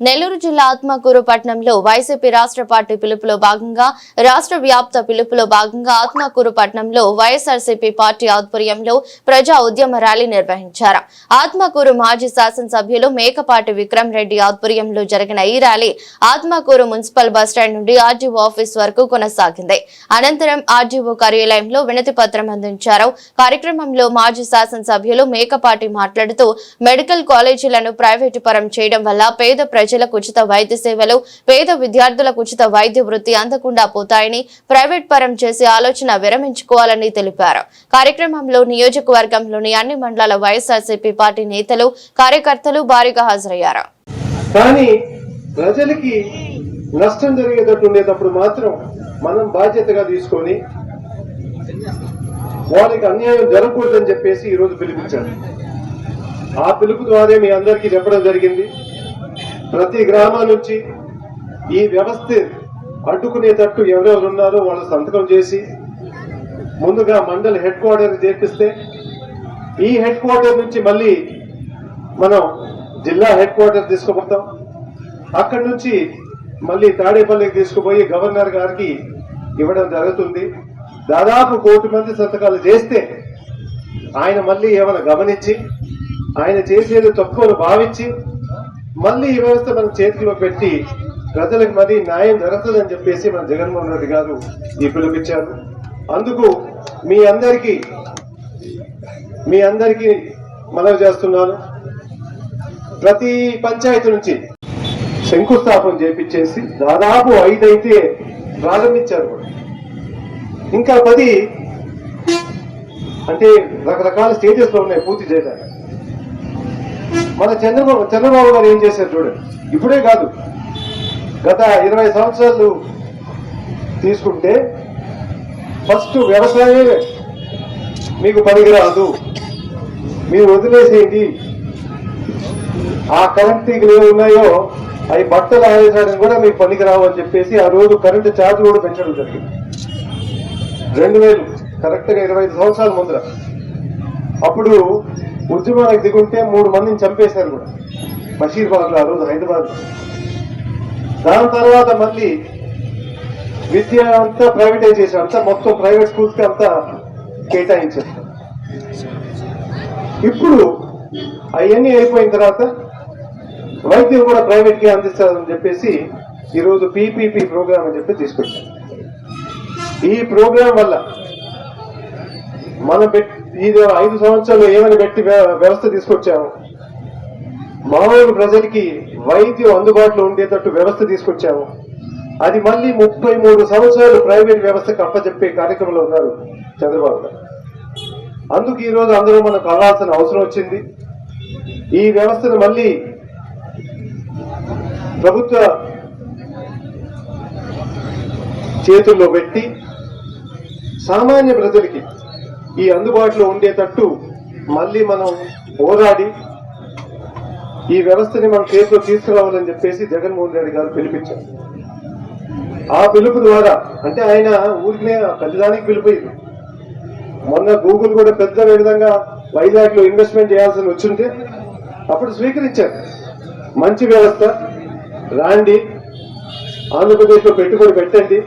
నెల్లూరు జిల్లా ఆత్మకూరు పట్టణంలో వైసీపీ రాష్ట్ర పార్టీ పిలుపులో భాగంగా రాష్ట్ర వ్యాప్త పిలుపులో భాగంగా ఆత్మకూరు పట్టణంలో వైఎస్ఆర్సీపీ పార్టీ ఆధ్వర్యంలో ప్రజా ఉద్యమ ర్యాలీ నిర్వహించారు. ఆత్మకూరు మాజీ శాసనసభ్యులు మేకపాటి విక్రమ్ రెడ్డి ఆధ్వర్యంలో జరిగిన ఈ rally Atmakur municipal bus stand నుండి ఆర్జీఓ ఆఫీస్ వరకు కొనసాగింది. అనంతరం ఆర్జీఓ కార్యాలయంలో వినతి పత్రం అందించారు. కార్యక్రమంలో మాజీ శాసనసభ్యులు మేకపాటి మాట్లాడుతూ మెడికల్ కాలేజీలను ప్రైవేటు పరం చేయడం వల్ల పేద ప్రజలకు ఉచిత వైద్య సేవలు పేద విద్యార్థులకు ఉచిత వైద్య వృత్తి అందకుండా పోతాయని ప్రైవేట్ పరం చేసే ఆలోచన విరమించుకోవాలని తెలిపారు. కార్యక్రమంలో నియోజకవర్గంలోని అన్ని మండలాల వైఎస్ఆర్సీపీ పార్టీ నేతలు కార్యకర్తలు భారీగా హాజరయ్యారు. కానీ ప్రజలకి నష్టం జరిగేటట్టు ఉండేటప్పుడు మాత్రం మనం బాధ్యతగా తీసుకొని వాళ్ళకి అన్యాయం జరగకూడదని చెప్పేసి ఈరోజు పిలిపించారు. ఆ పిలుపు ద్వారా మీ అందరికీ చెప్పడం జరిగింది. ప్రతి గ్రామం నుంచి ఈ వ్యవస్థ అడ్డుకునేటట్టు ఎవరెవరు ఉన్నారో వాళ్ళు సంతకం చేసి ముందుగా మండల్ హెడ్ క్వార్టర్ చేపిస్తే ఈ హెడ్ క్వార్టర్ నుంచి మళ్ళీ మనం జిల్లా హెడ్ క్వార్టర్ తీసుకుపోతాం. అక్కడి నుంచి మళ్ళీ తాడేపల్లికి తీసుకుపోయి గవర్నర్ గారికి ఇవ్వడం జరుగుతుంది. దాదాపు కోటి మంది సంతకాలు చేస్తే ఆయన మళ్ళీ ఏమైనా గమనించి ఆయన చేసేది తక్కువను భావించి మళ్ళీ ఈ వ్యవస్థ మన చేతిలో పెట్టి ప్రజలకు మరి న్యాయం జరుగుతుందని చెప్పేసి మన జగన్మోహన్ రెడ్డి గారు ఈ పిలుపిచ్చారు అందుకు మీ అందరికీ మీ అందరికీ మనవి చేస్తున్నాను. ప్రతి పంచాయతీ నుంచి శంకుస్థాపన చేపించేసి దాదాపు ఐదు అయితే ప్రారంభించారు కూడా. ఇంకా పది అంటే రకరకాల స్టేజెస్లో ఉన్నాయి పూర్తి చేయడానికి. మన చంద్రబాబు చంద్రబాబు గారు ఏం చేశారు చూడండి ఇప్పుడే కాదు గత ఇరవై సంవత్సరాలు తీసుకుంటే ఫస్ట్ వ్యవసాయమే మీకు పనికిరాదు. మీరు వదిలేసేది ఆ కరెంట్ తీగలు ఏవి ఉన్నాయో అవి బట్టలు ఆడేసడానికి కూడా మీకు పనికిరావు అని చెప్పేసి ఆ రోజు కరెంటు ఛార్జ్ కూడా పెంచడం జరిగింది. రెండు వేలు కరెక్ట్గా ఇరవై ఐదు సంవత్సరాల ముందర. అప్పుడు ఉద్యమానికి దిగుంటే మూడు మందిని చంపేశారు కూడా. బషీర్బాద్ ఆ రోజు హైదరాబాద్ దాని తర్వాత మళ్ళీ విద్య అంతా ప్రైవేటైజ్ చేశారు అంతా మొత్తం ప్రైవేట్ స్కూల్స్కి అంతా కేటాయించారు. ఇప్పుడు అవన్నీ అయిపోయిన తర్వాత వైద్యం కూడా ప్రైవేట్కి అందిస్తారని చెప్పేసి ఈరోజు పీపీపీ ప్రోగ్రామ్ అని చెప్పి తీసుకొచ్చారు. ఈ ప్రోగ్రాం వల్ల మనం ఇది ఐదు సంవత్సరాలు ఏమని పెట్టి వ్యవస్థ తీసుకొచ్చాము? మామూలు ప్రజలకి వైద్యం అందుబాటులో ఉండేటట్టు వ్యవస్థ తీసుకొచ్చాము. అది మళ్ళీ ముప్పై మూడు సంవత్సరాలు ప్రైవేట్ వ్యవస్థకు అప్పచెప్పే కార్యక్రమంలో ఉన్నారు చంద్రబాబు గారు. అందుకు ఈరోజు అందరూ మనం అవ్వాల్సిన అవసరం వచ్చింది. ఈ వ్యవస్థను మళ్ళీ ప్రభుత్వ చేతుల్లో పెట్టి సామాన్య ప్రజలకి ఈ అందుబాటులో ఉండేటట్టు మళ్ళీ మనం పోరాడి ఈ వ్యవస్థని మనం చేతిలో తీసుకురావాలని చెప్పేసి జగన్మోహన్ రెడ్డి గారు పిలిపించారు. ఆ పిలుపు ద్వారా అంటే ఆయన ఊరికినే ప్రతిదానికి పిలిపోయింది. మొన్న గూగుల్ కూడా పెద్ద విధంగా వైజాగ్లో ఇన్వెస్ట్మెంట్ చేయాల్సి వచ్చింటే అప్పుడు స్వీకరించారు. మంచి వ్యవస్థ రాండి ఆంధ్రప్రదేశ్లో పెట్టుబడి పెట్టండి